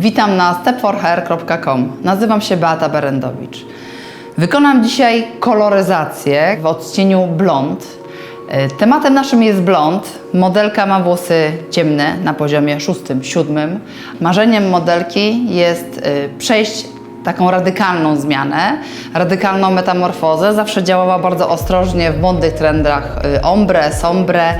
Witam na stepforhair.com. Nazywam się Beata Berendowicz. Wykonam dzisiaj koloryzację w odcieniu blond. E, Tematem naszym jest blond. Modelka ma włosy ciemne na poziomie szóstym, siódmym. Marzeniem modelki jest e, przejść taką radykalną zmianę, radykalną metamorfozę. Zawsze działała bardzo ostrożnie w modnych trendach y, ombre, sombre,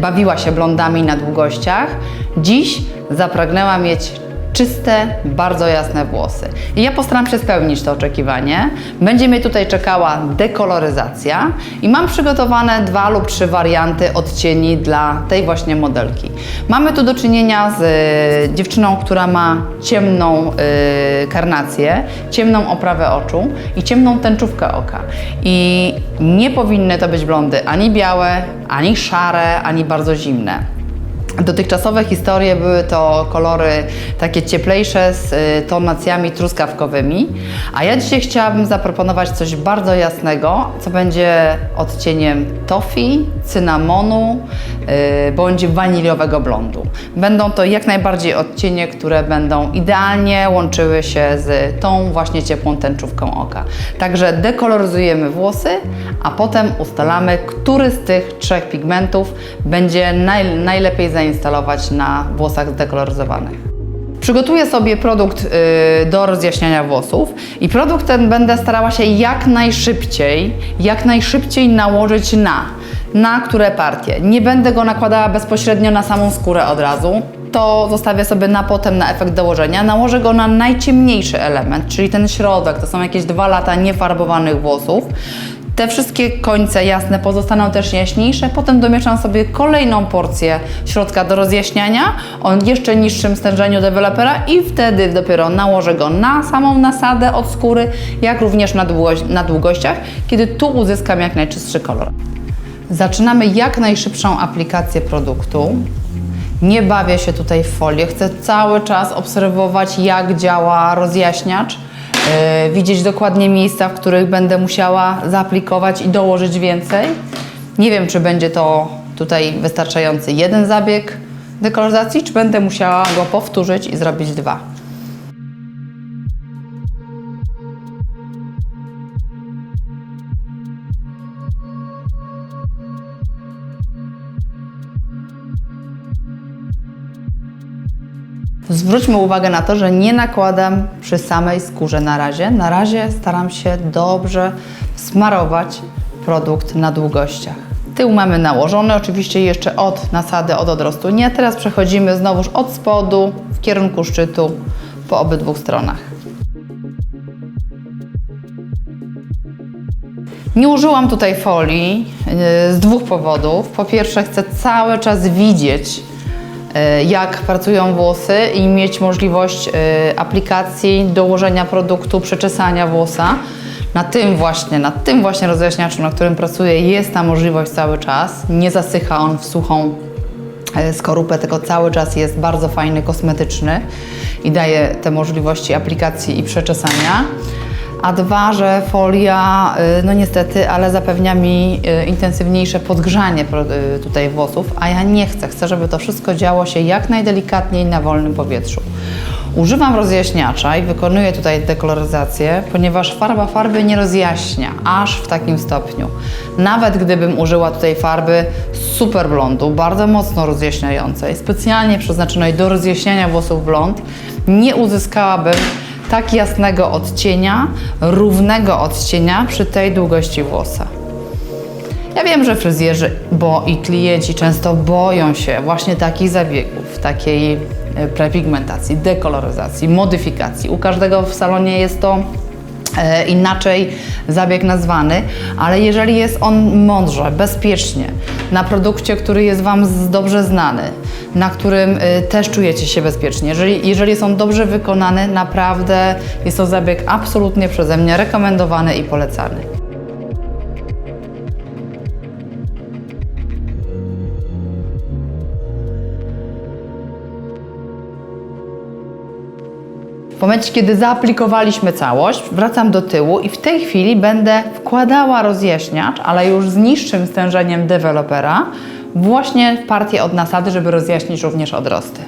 bawiła się blondami na długościach. Dziś zapragnęła mieć czyste, bardzo jasne włosy. I ja postaram się spełnić to oczekiwanie. Będzie mnie tutaj czekała dekoloryzacja i mam przygotowane dwa lub trzy warianty odcieni dla tej właśnie modelki. Mamy tu do czynienia z y, dziewczyną, która ma ciemną y, karnację, ciemną oprawę oczu i ciemną tęczówkę oka. I nie powinny to być blondy ani białe, ani szare, ani bardzo zimne. Dotychczasowe historie były to kolory takie cieplejsze z y, tonacjami truskawkowymi, a ja dzisiaj chciałabym zaproponować coś bardzo jasnego, co będzie odcieniem toffee, cynamonu y, bądź waniliowego blondu. Będą to jak najbardziej odcienie, które będą idealnie łączyły się z tą właśnie ciepłą tęczówką oka. Także dekoloryzujemy włosy, a potem ustalamy, który z tych trzech pigmentów będzie naj, najlepiej zainstalować na włosach zdekoloryzowanych. Przygotuję sobie produkt y, do rozjaśniania włosów i produkt ten będę starała się jak najszybciej, jak najszybciej nałożyć na, na które partie. Nie będę go nakładała bezpośrednio na samą skórę od razu. To zostawię sobie na potem na efekt dołożenia. Nałożę go na najciemniejszy element, czyli ten środek. To są jakieś dwa lata niefarbowanych włosów. Te wszystkie końce jasne pozostaną też jaśniejsze. Potem domieszam sobie kolejną porcję środka do rozjaśniania o jeszcze niższym stężeniu dewelopera i wtedy dopiero nałożę go na samą nasadę od skóry, jak również na, długość, na długościach, kiedy tu uzyskam jak najczystszy kolor. Zaczynamy jak najszybszą aplikację produktu. Nie bawię się tutaj w folię. Chcę cały czas obserwować, jak działa rozjaśniacz. Yy, widzieć dokładnie miejsca, w których będę musiała zaaplikować i dołożyć więcej. Nie wiem, czy będzie to tutaj wystarczający jeden zabieg dekoloryzacji, czy będę musiała go powtórzyć i zrobić dwa. Zwróćmy uwagę na to, że nie nakładam przy samej skórze na razie. Na razie staram się dobrze smarować produkt na długościach. Tył mamy nałożony, oczywiście jeszcze od nasady, od odrostu nie. Teraz przechodzimy znowuż od spodu w kierunku szczytu po obydwu stronach. Nie użyłam tutaj folii yy, z dwóch powodów. Po pierwsze, chcę cały czas widzieć, jak pracują włosy i mieć możliwość yy, aplikacji, dołożenia produktu, przeczesania włosa. Na tym właśnie, na tym właśnie rozjaśniaczu, na którym pracuję, jest ta możliwość cały czas. Nie zasycha on w suchą e, skorupę, tylko cały czas jest bardzo fajny, kosmetyczny i daje te możliwości aplikacji i przeczesania. A dwa, że folia, y, no niestety, ale zapewnia mi y, intensywniejsze podgrzanie y, tutaj włosów, a ja nie chcę. Chcę, żeby to wszystko działo się jak najdelikatniej na wolnym powietrzu. Używam rozjaśniacza i wykonuję tutaj dekoloryzację, ponieważ farba farby nie rozjaśnia aż w takim stopniu. Nawet gdybym użyła tutaj farby super blondu, bardzo mocno rozjaśniającej, specjalnie przeznaczonej do rozjaśniania włosów blond, nie uzyskałabym tak jasnego odcienia, równego odcienia przy tej długości włosa. Ja wiem, że fryzjerzy bo i klienci często boją się właśnie takich zabiegów, takiej e, prepigmentacji, dekoloryzacji, modyfikacji. U każdego w salonie jest to inaczej zabieg nazwany, ale jeżeli jest on mądrze, bezpiecznie, na produkcie, który jest Wam dobrze znany, na którym y, też czujecie się bezpiecznie, jeżeli, jeżeli są dobrze wykonane, naprawdę jest to zabieg absolutnie przeze mnie rekomendowany i polecany. W momencie, kiedy zaaplikowaliśmy całość, wracam do tyłu i w tej chwili będę wkładała rozjaśniacz, ale już z niższym stężeniem dewelopera, właśnie w partię od nasady, żeby rozjaśnić również odrosty.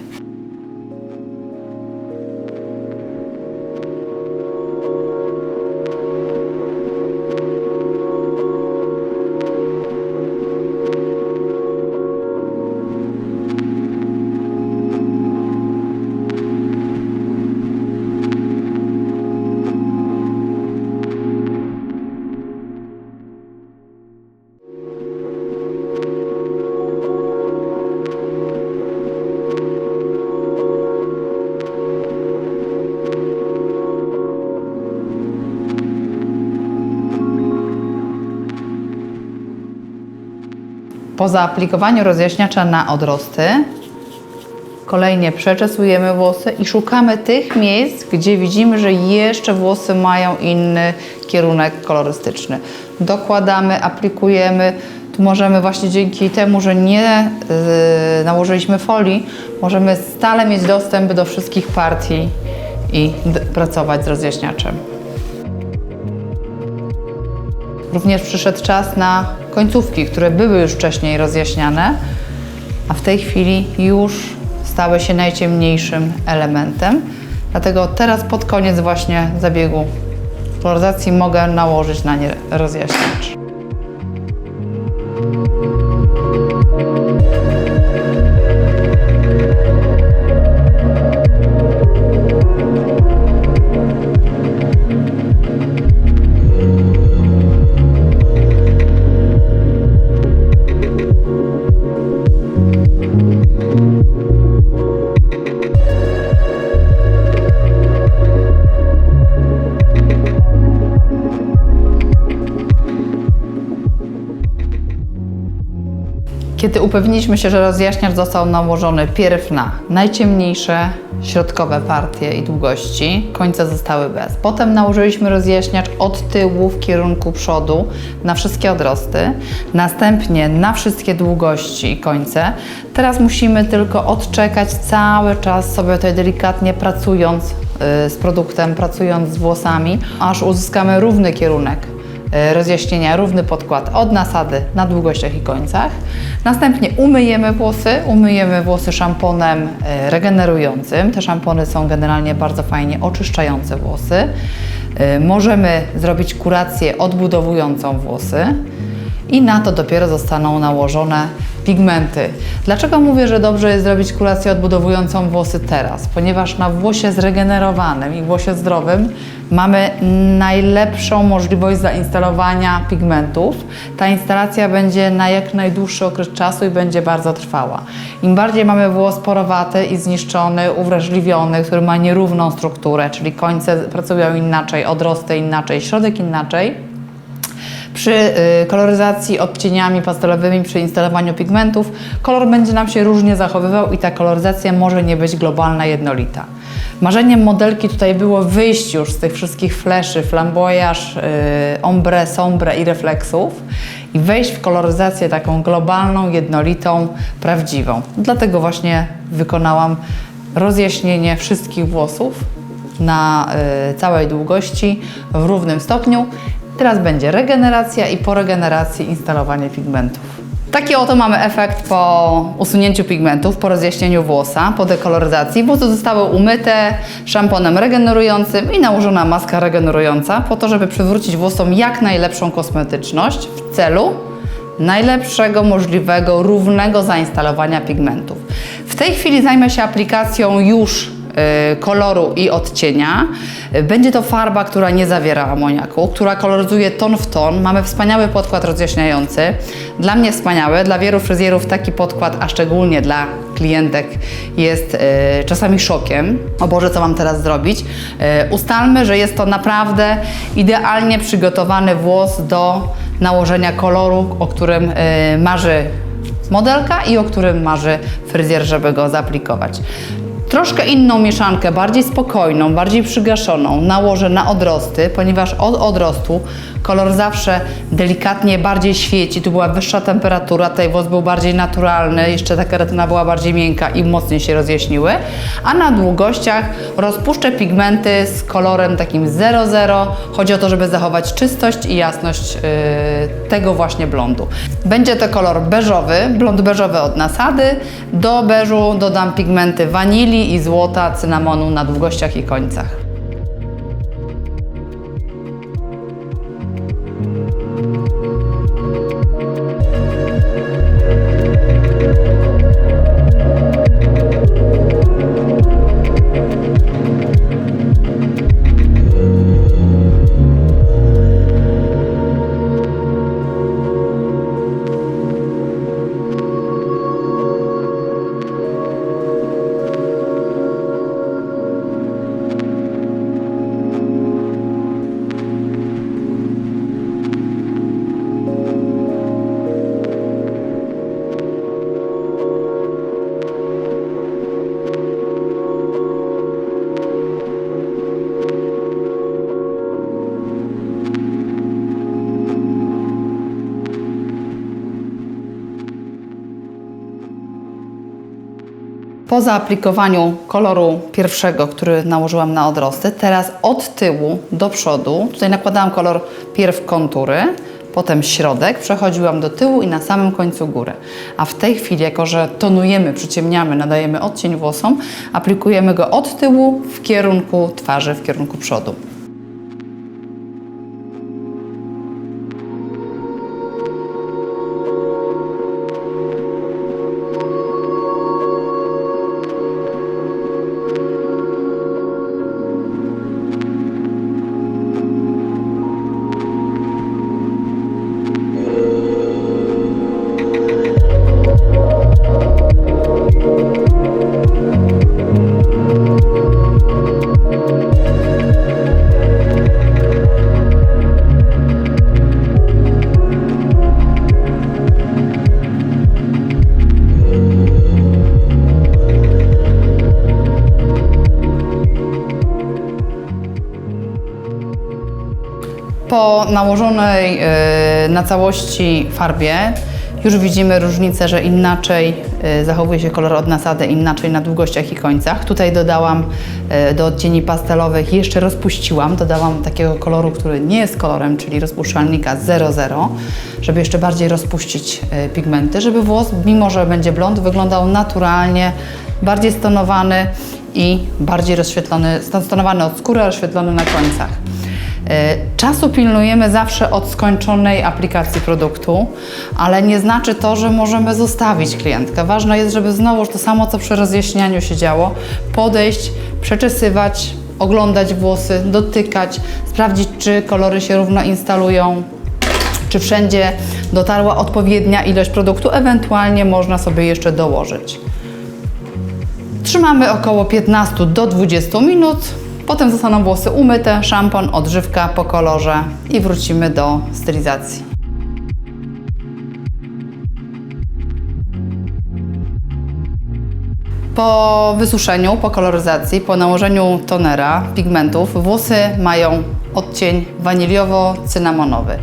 Po zaaplikowaniu rozjaśniacza na odrosty, kolejnie przeczesujemy włosy i szukamy tych miejsc, gdzie widzimy, że jeszcze włosy mają inny kierunek kolorystyczny. Dokładamy, aplikujemy. Tu możemy właśnie dzięki temu, że nie yy, nałożyliśmy folii, możemy stale mieć dostęp do wszystkich partii i pracować z rozjaśniaczem. Również przyszedł czas na końcówki, które były już wcześniej rozjaśniane, a w tej chwili już stały się najciemniejszym elementem. Dlatego teraz pod koniec właśnie zabiegu koloryzacji mogę nałożyć na nie rozjaśniacz. Kiedy upewniliśmy się, że rozjaśniacz został nałożony pierw na najciemniejsze środkowe partie i długości, końce zostały bez. Potem nałożyliśmy rozjaśniacz od tyłu w kierunku przodu na wszystkie odrosty, następnie na wszystkie długości i końce. Teraz musimy tylko odczekać cały czas sobie tutaj delikatnie pracując y, z produktem, pracując z włosami, aż uzyskamy równy kierunek rozjaśnienia, równy podkład od nasady na długościach i końcach. Następnie umyjemy włosy, umyjemy włosy szamponem e, regenerującym. Te szampony są generalnie bardzo fajnie oczyszczające włosy. E, Możemy zrobić kurację odbudowującą włosy i na to dopiero zostaną nałożone pigmenty. Dlaczego mówię, że dobrze jest zrobić kurację odbudowującą włosy teraz? Ponieważ na włosie zregenerowanym i włosie zdrowym mamy najlepszą możliwość zainstalowania pigmentów. Ta instalacja będzie na jak najdłuższy okres czasu i będzie bardzo trwała. Im bardziej mamy włos porowaty i zniszczony, uwrażliwiony, który ma nierówną strukturę, czyli końce pracują inaczej, odrosty inaczej, środek inaczej, przy y, koloryzacji odcieniami pastelowymi, przy instalowaniu pigmentów, kolor będzie nam się różnie zachowywał i ta koloryzacja może nie być globalna, jednolita. Marzeniem modelki tutaj było wyjść już z tych wszystkich fleszy, flamboyage, y, ombre, sombre i refleksów i wejść w koloryzację taką globalną, jednolitą, prawdziwą. Dlatego właśnie wykonałam rozjaśnienie wszystkich włosów na y, całej długości w równym stopniu. Teraz będzie regeneracja i po regeneracji instalowanie pigmentów. Taki oto mamy efekt po usunięciu pigmentów, po rozjaśnieniu włosa, po dekoloryzacji. Włosy zostały umyte szamponem regenerującym i nałożona maska regenerująca po to, żeby przywrócić włosom jak najlepszą kosmetyczność w celu najlepszego możliwego, równego zainstalowania pigmentów. W tej chwili zajmę się aplikacją już koloru i odcienia. Y, Będzie to farba, która nie zawiera amoniaku, która koloryzuje ton w ton. Mamy wspaniały podkład rozjaśniający. Dla mnie wspaniały, dla wielu fryzjerów taki podkład, a szczególnie dla klientek jest y, czasami szokiem. O Boże, co mam teraz zrobić? Y, ustalmy, że jest to naprawdę idealnie przygotowany włos do nałożenia koloru, o którym y, marzy modelka i o którym marzy fryzjer, żeby go zaaplikować. Troszkę inną mieszankę, bardziej spokojną, bardziej przygaszoną nałożę na odrosty, ponieważ od odrostu kolor zawsze delikatnie bardziej świeci. Tu była wyższa temperatura, tutaj włos był bardziej naturalny, jeszcze ta keratyna była bardziej miękka i mocniej się rozjaśniły. A na długościach rozpuszczę pigmenty z kolorem takim 00. Chodzi o to, żeby zachować czystość i jasność yy, tego właśnie blondu. Będzie to kolor beżowy, blond beżowy od nasady. Do beżu dodam pigmenty wanilii i złota, cynamonu na długościach i końcach. Po zaaplikowaniu koloru pierwszego, który nałożyłam na odrosty, teraz od tyłu do przodu, tutaj nakładałam kolor pierw kontury, potem środek, przechodziłam do tyłu i na samym końcu górę. A w tej chwili, jako że tonujemy, przyciemniamy, nadajemy odcień włosom, aplikujemy go od tyłu w kierunku twarzy, w kierunku przodu. Po nałożonej y, na całości farbie już widzimy różnicę, że inaczej y, zachowuje się kolor od nasady, inaczej na długościach i końcach. Tutaj dodałam y, do odcieni pastelowych, jeszcze rozpuściłam, dodałam takiego koloru, który nie jest kolorem, czyli rozpuszczalnika 00, żeby jeszcze bardziej rozpuścić pigmenty, żeby włos, mimo że będzie blond, wyglądał naturalnie, bardziej stonowany i bardziej rozświetlony, stonowany od skóry, a rozświetlony na końcach. E, Czasu pilnujemy zawsze od skończonej aplikacji produktu, ale nie znaczy to, że możemy zostawić klientkę. Ważne jest, żeby znowu to samo, co przy rozjaśnianiu się działo, podejść, przeczesywać, oglądać włosy, dotykać, sprawdzić, czy kolory się równo instalują, czy wszędzie dotarła odpowiednia ilość produktu, ewentualnie można sobie jeszcze dołożyć. Trzymamy około 15 do 20 minut. Potem zostaną włosy umyte, szampon, odżywka po kolorze i wrócimy do stylizacji. Po wysuszeniu, po koloryzacji, po nałożeniu tonera, pigmentów, włosy mają odcień waniliowo-cynamonowy.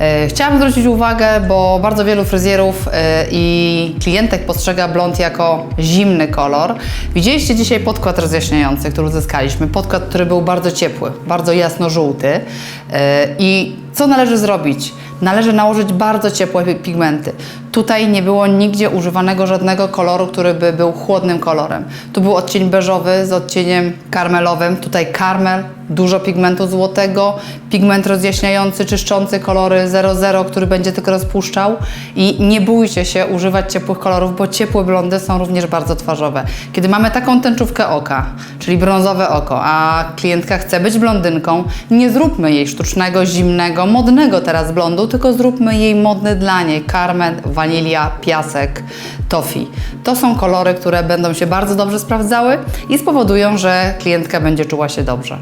E, Chciałam zwrócić uwagę, bo bardzo wielu fryzjerów e, i klientek postrzega blond jako zimny kolor. Widzieliście dzisiaj podkład rozjaśniający, który uzyskaliśmy. Podkład, który był bardzo ciepły, bardzo jasno-żółty. E, I co należy zrobić? Należy nałożyć bardzo ciepłe pi- pigmenty. Tutaj nie było nigdzie używanego żadnego koloru, który by był chłodnym kolorem. Tu był odcień beżowy z odcieniem karmelowym. Tutaj karmel, dużo pigmentu złotego, pigment rozjaśniający, czyszczący kolory 00, który będzie tylko rozpuszczał. I nie bójcie się używać ciepłych kolorów, bo ciepłe blondy są również bardzo twarzowe. Kiedy mamy taką tęczówkę oka, czyli brązowe oko, a klientka chce być blondynką, nie zróbmy jej sztucznego, zimnego, modnego teraz blondu, tylko zróbmy jej modny dla niej karmel, wanilia, piasek, tofi. To są kolory, które będą się bardzo dobrze sprawdzały i spowodują, że klientka będzie czuła się dobrze.